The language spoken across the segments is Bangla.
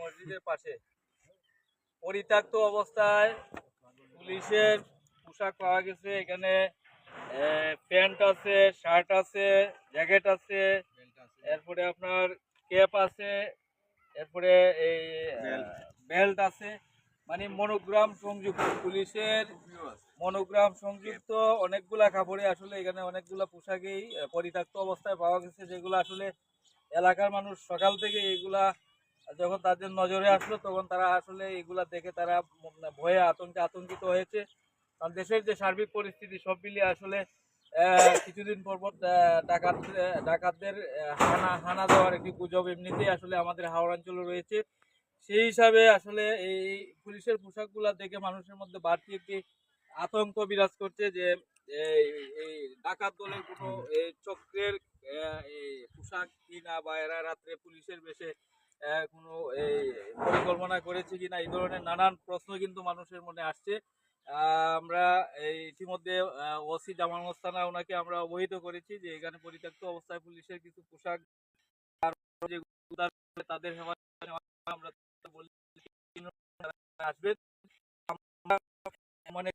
মসজিদের পাশে। পরিত্যক্ত অবস্থায় পুলিশের পোশাক পাওয়া গেছে। এখানে প্যান্ট আছে শার্ট আছে জ্যাকেট আছে এরপরে আপনার ক্যাপ আছে এরপরে এই বেল্ট আছে। মানে মনোগ্রাম সংযুক্ত, পুলিশের মনোগ্রাম সংযুক্ত অনেকগুলা কাপড়ে আসলে এখানে অনেকগুলা পোশাকেই পরিত্যক্ত অবস্থায় পাওয়া গেছে, যেগুলো আসলে এলাকার মানুষ সকাল থেকে এগুলা যখন তাদের নজরে আসলো, তখন তারা আসলে এগুলা দেখে তারা ভয়ে আতঙ্কে আতঙ্কিত হয়েছে। কারণ দেশের যে সার্বিক পরিস্থিতি, সব মিলিয়ে আসলে কিছুদিন পর পর ডাকাত ডাকাতদের হানা হানা দেওয়ার একটি গুজব এমনিতেই আসলে আমাদের হাওড় অঞ্চলে রয়েছে। সেই হিসাবে আসলে এই পুলিশের পোশাকগুলা দেখে মানুষের মধ্যে বাড়তি একটি আতঙ্ক বিরাজ করছে যে এই ডাকাত দলের কোনো চক্রের পোশাক কিনা বা এরা রাত্রে পুলিশের বেশে কোনো এই পরিকল্পনা করেছে কিনা, এই ধরনের নানান প্রশ্ন কিন্তু মানুষের মনে আসছে। আমরা এই ইতিমধ্যে ওসি জামাল মোস্তানা ওনাকে আমরা অবহিত করেছি যে এখানে পরিত্যক্ত অবস্থায় পুলিশের কিছু পোশাক তাদের হেফাজতে আমরা আসবে মনে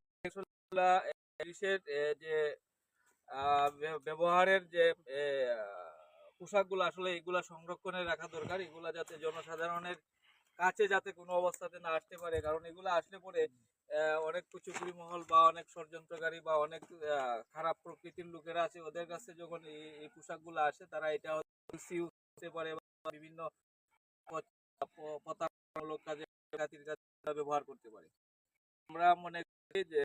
এ, যে ব্যবহারের যে পোশাকগুলো আসলে এগুলা সংরক্ষণে রাখা দরকার। এগুলা যাতে জনসাধারণের কাছে যাতে কোনো অবস্থাতে না আসতে পারে। কারণ এগুলো আসলে পরে অনেক কুচুকুরি মহল বা অনেক ষড়যন্ত্রকারী বা অনেক খারাপ প্রকৃতির লোকেরা আছে ওদের কাছে যখন এই পোশাকগুলো আসে তারা এটা হতে পারে বিভিন্ন প্রতারণামূলক কাজে ব্যবহার করতে পারে। আমরা মনে করি যে